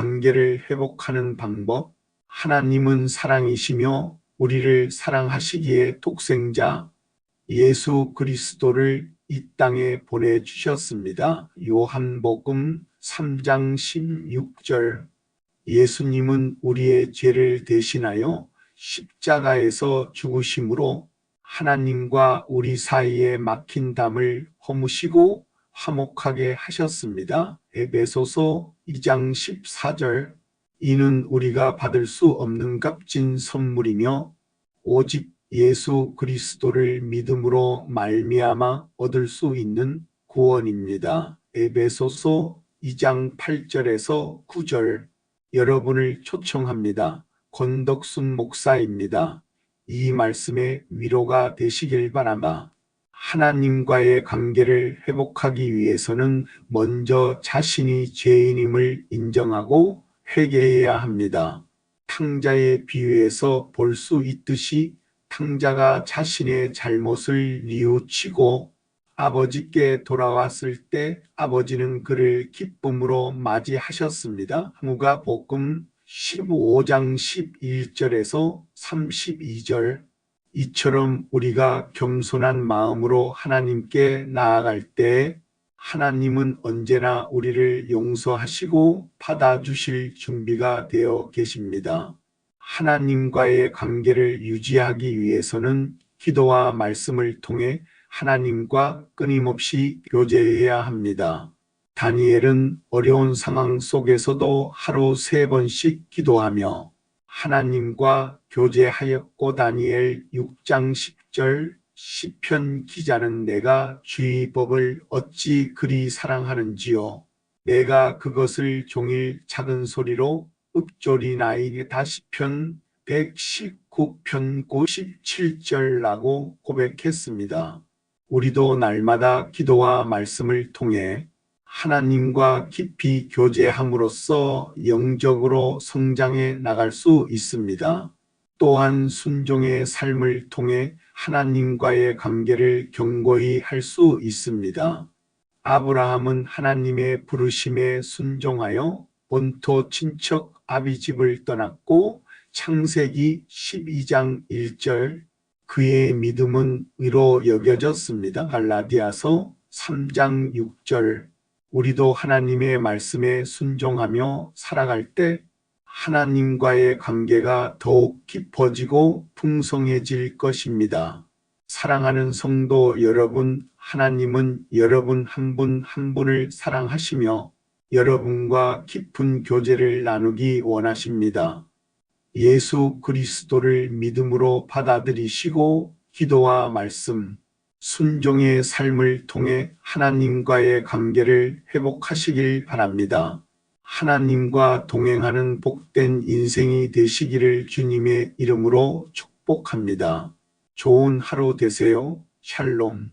관계를 회복하는 방법. 하나님은 사랑이시며 우리를 사랑하시기에 독생자 예수 그리스도를 이 땅에 보내주셨습니다. 요한복음 3장 16절 예수님은 우리의 죄를 대신하여 십자가에서 죽으심으로 하나님과 우리 사이에 막힌 담을 허무시고 화목하게 하셨습니다. 에베소서 2장 14절 이는 우리가 받을 수 없는 값진 선물이며 오직 예수 그리스도를 믿음으로 말미암아 얻을 수 있는 구원입니다. 에베소서 2장 8절에서 9절 여러분을 초청합니다. 권덕순 목사입니다. 이 말씀에 위로가 되시길 바랍니다. 하나님과의 관계를 회복하기 위해서는 먼저 자신이 죄인임을 인정하고 회개해야 합니다. 탕자의 비유에서 볼 수 있듯이 탕자가 자신의 잘못을 뉘우치고 아버지께 돌아왔을 때 아버지는 그를 기쁨으로 맞이하셨습니다. 누가복음 15장 11절에서 32절 이처럼 우리가 겸손한 마음으로 하나님께 나아갈 때 하나님은 언제나 우리를 용서하시고 받아주실 준비가 되어 계십니다. 하나님과의 관계를 유지하기 위해서는 기도와 말씀을 통해 하나님과 끊임없이 교제해야 합니다. 다니엘은 어려운 상황 속에서도 하루 세 번씩 기도하며 하나님과 교제하였고 다니엘 6장 10절 시편 기자는 내가 주의 법을 어찌 그리 사랑하는지요. 내가 그것을 종일 작은 소리로 읊조리나이다 시편 119편 97절라고 고백했습니다. 우리도 날마다 기도와 말씀을 통해 하나님과 깊이 교제함으로써 영적으로 성장해 나갈 수 있습니다. 또한 순종의 삶을 통해 하나님과의 관계를 견고히 할 수 있습니다. 아브라함은 하나님의 부르심에 순종하여 본토 친척 아비집을 떠났고 창세기 12장 1절 그의 믿음은 의로 여겨졌습니다. 갈라디아서 3장 6절 우리도 하나님의 말씀에 순종하며 살아갈 때 하나님과의 관계가 더욱 깊어지고 풍성해질 것입니다. 사랑하는 성도 여러분, 하나님은 여러분 한 분한 분을 사랑하시며 여러분과 깊은 교제를 나누기 원하십니다. 예수 그리스도를 믿음으로 받아들이시고 기도와 말씀, 순종의 삶을 통해 하나님과의 관계를 회복하시길 바랍니다. 하나님과 동행하는 복된 인생이 되시기를 주님의 이름으로 축복합니다. 좋은 하루 되세요. 샬롬.